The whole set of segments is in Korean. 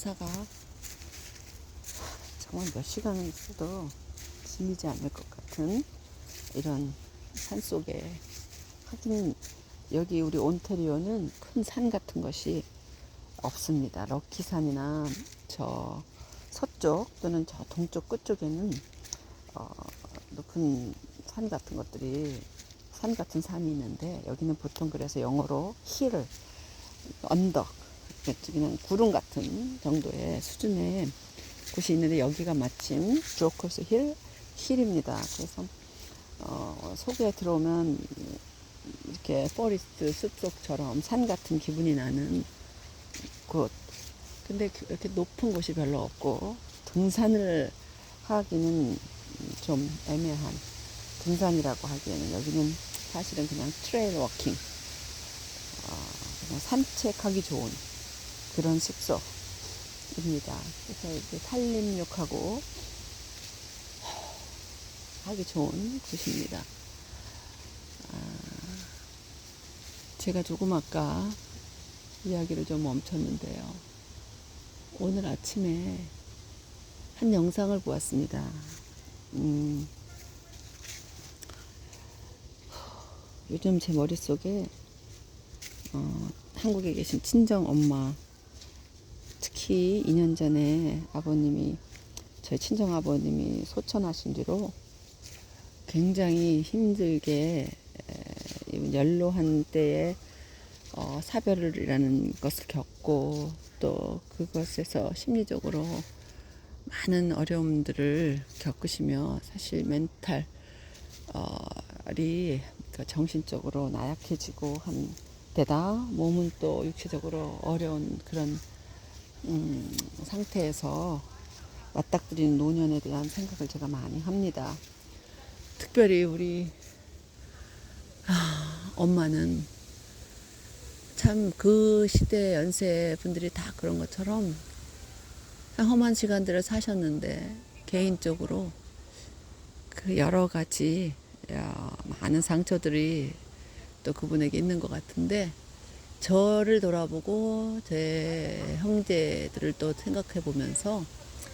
역사가 정말 몇 시간은 있어도 질리지 않을 것 같은 이런 산 속에 하긴 여기 우리 온태리오는 큰 산 같은 것이 없습니다. 럭키산이나 저 서쪽 또는 저 동쪽 끝쪽에는 어, 높은 산 같은 것들이 산 같은 산이 있는데 여기는 보통 그래서 영어로 힐을 언덕 그냥 구름 같은 정도의 수준의 곳이 있는데 여기가 마침 조커스 힐 힐입니다. 그래서 어, 속에 들어오면 이렇게 포리스트 숲속처럼 산 같은 기분이 나는 곳. 근데 그- 이렇게 높은 곳이 별로 없고 등산을 하기는 좀 애매한 등산이라고 하기에는 여기는 사실은 그냥 트레일 워킹, 어, 그냥 산책하기 좋은 그런 숙소입니다. 그래서 이렇게 산림욕하고 하기 좋은 곳입니다. 아, 제가 조금 아까 이야기를 좀 멈췄는데요. 오늘 아침에 한 영상을 보았습니다. 음, 요즘 제 머릿속에 어, 한국에 계신 친정 엄마 특히 2년 전에 아버님이 저희 친정 아버님이 소천하신 뒤로 굉장히 힘들게 에, 연로한 때에 어, 사별이라는 것을 겪고 또 그것에서 심리적으로 많은 어려움들을 겪으시며 사실 멘탈 어, 이그 정신적으로 나약해지고 한 데다 몸은 또 육체적으로 어려운 그런 음, 상태에서 맞닥뜨리는 노년에 대한 생각을 제가 많이 합니다. 특별히 우리 아, 엄마는 참 그 시대 연세 분들이 다 그런 것처럼 참 험한 시간들을 사셨는데 개인적으로 그 여러 가지 야, 많은 상처들이 또 그분에게 있는 것 같은데 저를 돌아보고 제 형제들을 또 생각해 보면서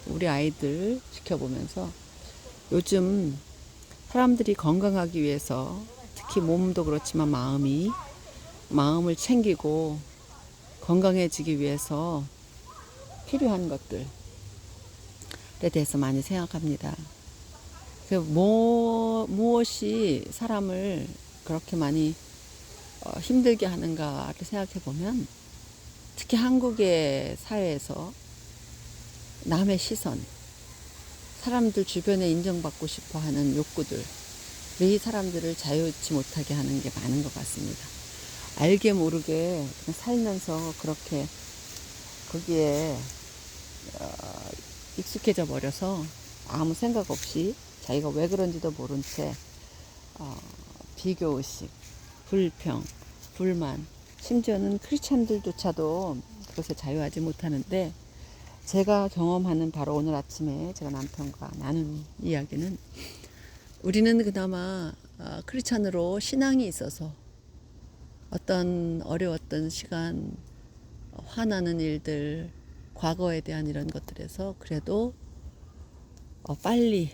우리 아이들 지켜보면서 요즘 사람들이 건강하기 위해서 특히 몸도 그렇지만 마음이 마음을 챙기고 건강해지기 위해서 필요한 것들에 대해서 많이 생각합니다. 그 뭐, 무엇이 사람을 그렇게 많이 어, 힘들게 하는가를 생각해 보면 특히 한국의 사회에서 남의 시선, 사람들 주변에 인정받고 싶어 하는 욕구들, 이 사람들을 자유치 못하게 하는 게 많은 것 같습니다. 알게 모르게 살면서 그렇게 거기에 어, 익숙해져 버려서 아무 생각 없이 자기가 왜 그런지도 모른 채 어, 비교 의식, 불평, 불만, 심지어는 크리스찬들조차도 그것에 자유하지 못하는데 제가 경험하는 바로 오늘 아침에 제가 남편과 나눈 이야기는 우리는 그나마 어, 크리스찬으로 신앙이 있어서 어떤 어려웠던 시간, 어, 화나는 일들, 과거에 대한 이런 것들에서 그래도 어, 빨리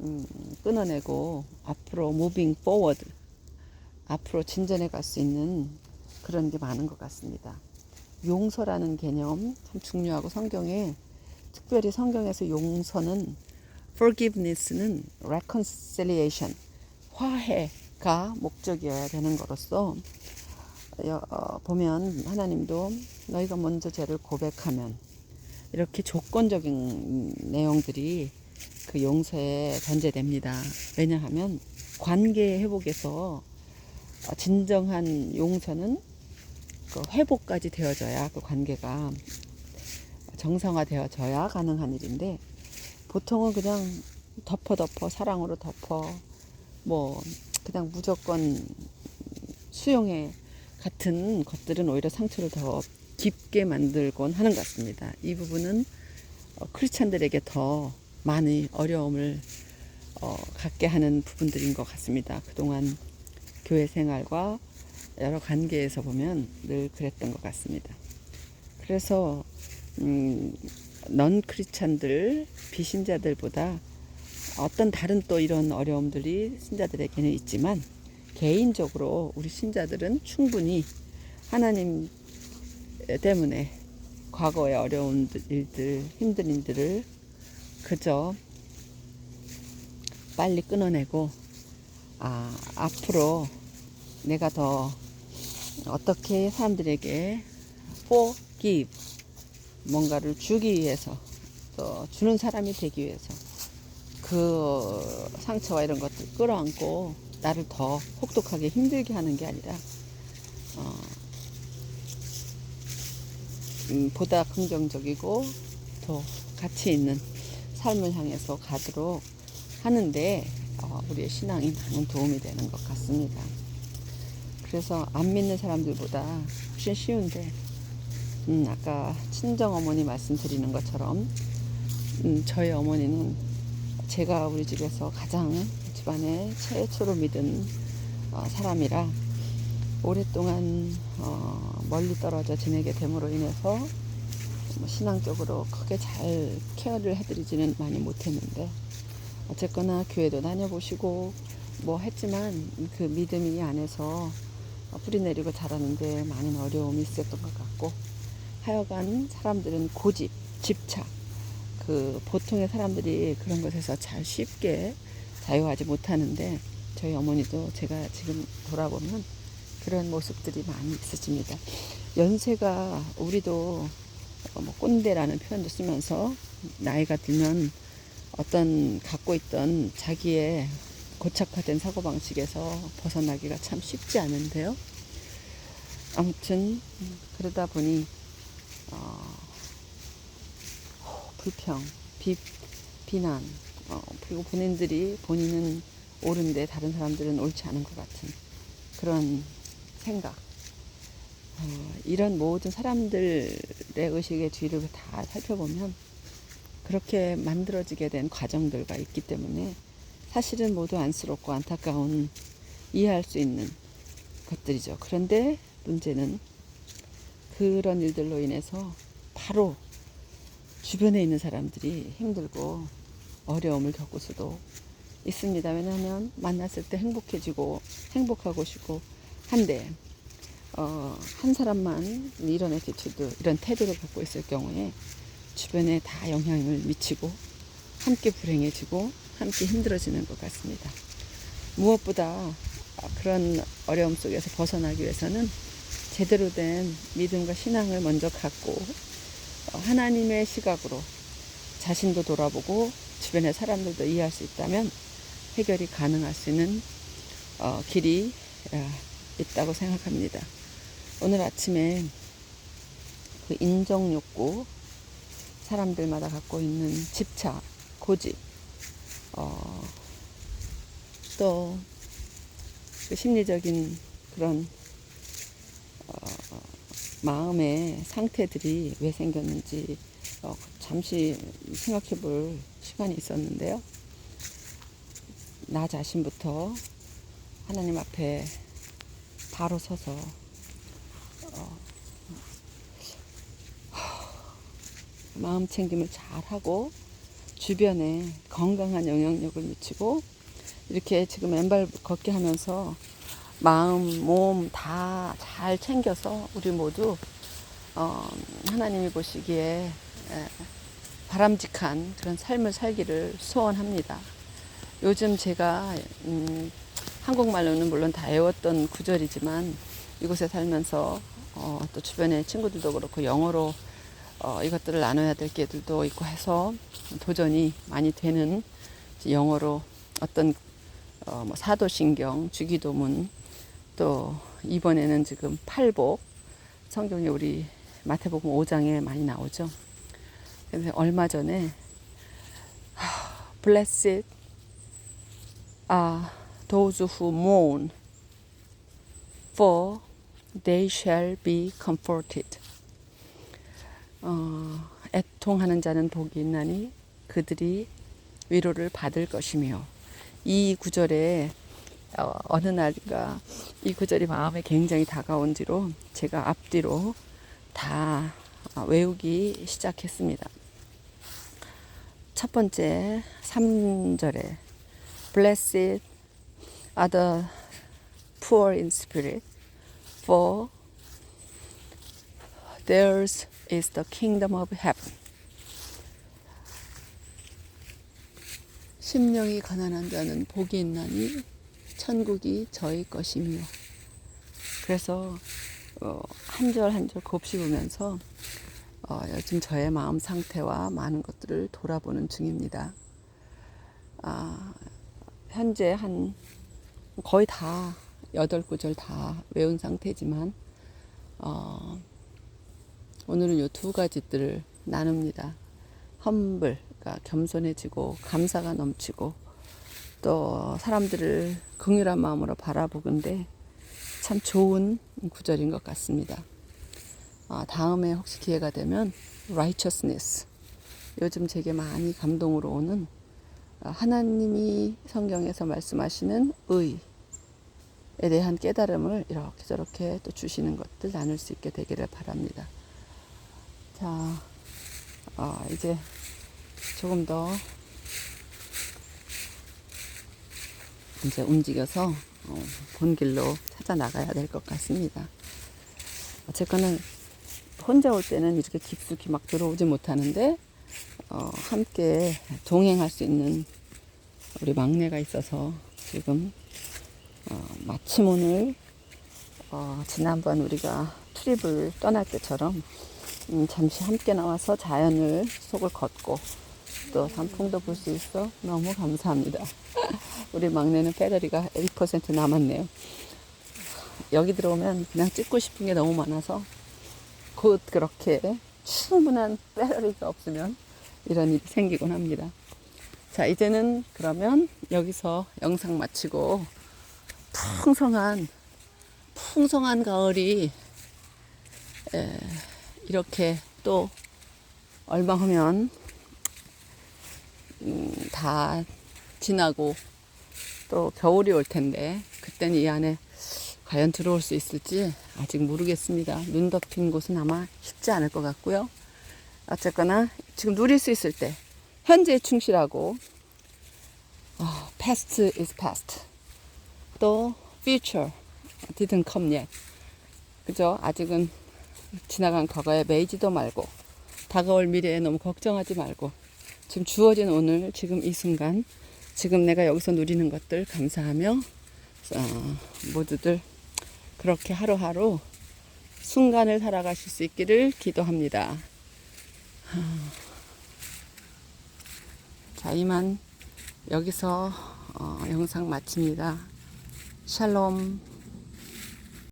음, 끊어내고 앞으로 무빙 포워드 앞으로 진전해 갈 수 있는 그런 게 많은 것 같습니다. 용서라는 개념 참 중요하고 성경에 특별히 성경에서 용서는 forgiveness는 reconciliation 화해가 목적이어야 되는 여- 어, 보면 하나님도 너희가 먼저 죄를 고백하면 이렇게 조건적인 내용들이 그 용서에 전제됩니다. 왜냐하면 관계 회복에서 어, 진정한 용서는 그 회복까지 되어져야 그 관계가 정상화되어져야 가능한 일인데 보통은 그냥 덮어 덮어 사랑으로 덮어 뭐 그냥 무조건 수용해 같은 것들은 오히려 상처를 더 깊게 만들곤 하는 것 같습니다. 이 부분은 어, 크리스찬들에게 더 많이 어려움을 어, 갖게 하는 부분들인 것 같습니다. 그동안 교회 생활과 여러 관계에서 보면 늘 그랬던 것 같습니다. 그래서 음, 넌 크리스찬들 비신자들보다 어떤 다른 또 이런 어려움들이 신자들에게는 있지만 개인적으로 우리 신자들은 충분히 하나님 때문에 과거의 어려운 일들, 힘든 일들을 그저 빨리 끊어내고 아, 앞으로 내가 더 어떻게 사람들에게 forgive 뭔가를 주기 위해서 또 주는 사람이 되기 위해서 그 상처와 이런 것들 끌어안고 나를 더 혹독하게 힘들게 하는 게 아니라 어, 음, 보다 긍정적이고 더 가치 있는 삶을 향해서 가도록 하는데 어, 우리의 신앙이 많은 도움이 되는 것 같습니다. 그래서 안 믿는 사람들보다 훨씬 쉬운데 음, 아까 친정 어머니 말씀드리는 것처럼 음, 저희 어머니는 제가 우리 집에서 가장 집안에 최초로 믿은 어, 사람이라 오랫동안 어, 멀리 떨어져 지내게 됨으로 인해서 뭐 신앙적으로 크게 잘 케어를 해드리지는 많이 못했는데 어쨌거나 교회도 다녀보시고 뭐 했지만 그 믿음이 안에서 뿌리 내리고 자라는데 많은 어려움이 있었던 것 같고 하여간 사람들은 고집, 집착 그 보통의 사람들이 그런 것에서 잘 쉽게 자유하지 못하는데 저희 어머니도 제가 지금 돌아보면 그런 모습들이 많이 있으십니다. 연세가 우리도 뭐 꼰대라는 표현도 쓰면서 나이가 들면 어떤 갖고 있던 자기의 고착화된 사고방식에서 벗어나기가 참 쉽지 않은데요. 아무튼 그러다 보니 어, 불평, 비, 비난 어, 그리고 본인들이 본인은 옳은데 다른 사람들은 옳지 않은 것 같은 그런 생각 어, 이런 모든 사람들의 의식의 뒤를 다 살펴보면 그렇게 만들어지게 된 과정들과 있기 때문에 사실은 모두 안쓰럽고 안타까운 이해할 수 있는 것들이죠. 그런데 문제는 그런 일들로 인해서 바로 주변에 있는 사람들이 힘들고 어려움을 겪을 수도 있습니다. 왜냐하면 만났을 때 행복해지고 행복하고 싶고 한데 어, 한 사람만 이런 에티튜드, 이런 태도를 갖고 있을 경우에 주변에 다 영향을 미치고 함께 불행해지고 함께 힘들어지는 것 같습니다. 무엇보다 그런 어려움 속에서 벗어나기 위해서는 제대로 된 믿음과 신앙을 먼저 갖고 하나님의 시각으로 자신도 돌아보고 주변의 사람들도 이해할 수 있다면 해결이 가능할 수 있는 어, 길이 어, 있다고 생각합니다. 오늘 아침에 그 인정 욕구, 사람들마다 갖고 있는 집착, 고집, 어, 또 그 심리적인 그런 어, 마음의 상태들이 왜 생겼는지 어, 잠시 생각해 볼 시간이 있었는데요. 나 자신부터 하나님 앞에 바로 서서 마음 챙김을 잘 하고 주변에 건강한 영향력을 미치고 이렇게 지금 맨발 걷기 하면서 마음, 몸 다 잘 챙겨서 우리 모두 어, 하나님이 보시기에 에, 바람직한 그런 삶을 살기를 소원합니다. 요즘 제가 음, 한국말로는 물론 다 외웠던 구절이지만 이곳에 살면서 어, 또 주변에 친구들도 그렇고 영어로 어, 이것들을 나눠야 될 게들도 있고 해서 도전이 많이 되는 영어로 어떤 어, 뭐 사도신경, 주기도문 또 이번에는 지금 팔복 성경에 우리 마태복음 5장에 많이 나오죠. 그래서 얼마 전에 Blessed are those who mourn, for they shall be comforted. 어, 애통하는 자는 복이 있나니 그들이 위로를 받을 것이며 이 구절에 어, 어느 날인가 이 구절이 마음에 굉장히 다가온지로 제가 앞뒤로 다 아, 외우기 시작했습니다. 첫 번째 3절에 Blessed are the poor in spirit, for theirs is the kingdom of heaven. 심령이 가난한 자는 복이 있나니 천국이 저희 것이며. 그래서 어, 한절 한 절 곱씹으면서 어, 요즘 저의 마음 상태와 많은 것들을 돌아보는 중입니다. 아, 현재 한 거의 다 여덟 구절 다 외운 상태지만 어, 오늘은 요 두 가지들을 나눕니다. 험블, 그러니까 겸손해지고 감사가 넘치고 또 사람들을 긍휼한 마음으로 바라보건데 참 좋은 구절인 것 같습니다. 아, 다음에 혹시 기회가 되면 righteousness 요즘 제게 많이 감동으로 오는 아, 하나님이 성경에서 말씀하시는 의에 대한 깨달음을 이렇게 저렇게 또 주시는 것들 나눌 수 있게 되기를 바랍니다. 자, 어, 이제 조금 더 이제 움직여서 어, 본 길로 찾아 나가야 될 것 같습니다. 어쨌거나 혼자 올 때는 이렇게 깊숙이 막 들어오지 못하는데 어, 함께 동행할 수 있는 우리 막내가 있어서 지금 어, 마침 오늘 어, 지난번 우리가 트립을 떠날 때처럼 음, 잠시 함께 나와서 자연을 속을 걷고 또 단풍도 볼 수 있어 너무 감사합니다. 우리 막내는 배터리가 8% 남았네요. 여기 들어오면 그냥 찍고 싶은 게 너무 많아서 곧 그렇게 충분한 배터리가 없으면 이런 일이 생기곤 합니다. 자, 이제는 그러면 여기서 영상 마치고 풍성한, 풍성한 가을이 에, 이렇게 또 얼마 후면 음, 다 지나고 또 겨울이 올 텐데 그때는 이 안에 과연 들어올 수 있을지 아직 모르겠습니다. 눈 덮인 곳은 아마 쉽지 않을 것 같고요. 어쨌거나 지금 누릴 수 있을 때 현재에 충실하고 어, past is past 또 future didn't come yet 그죠? 아직은 지나간 과거에 매이지도 말고 다가올 미래에 너무 걱정하지 말고 지금 주어진 오늘 지금 이 순간 지금 내가 여기서 누리는 것들 감사하며 어, 모두들 그렇게 하루하루 순간을 살아가실 수 있기를 기도합니다. 자, 이만 여기서 어, 영상 마칩니다. 샬롬.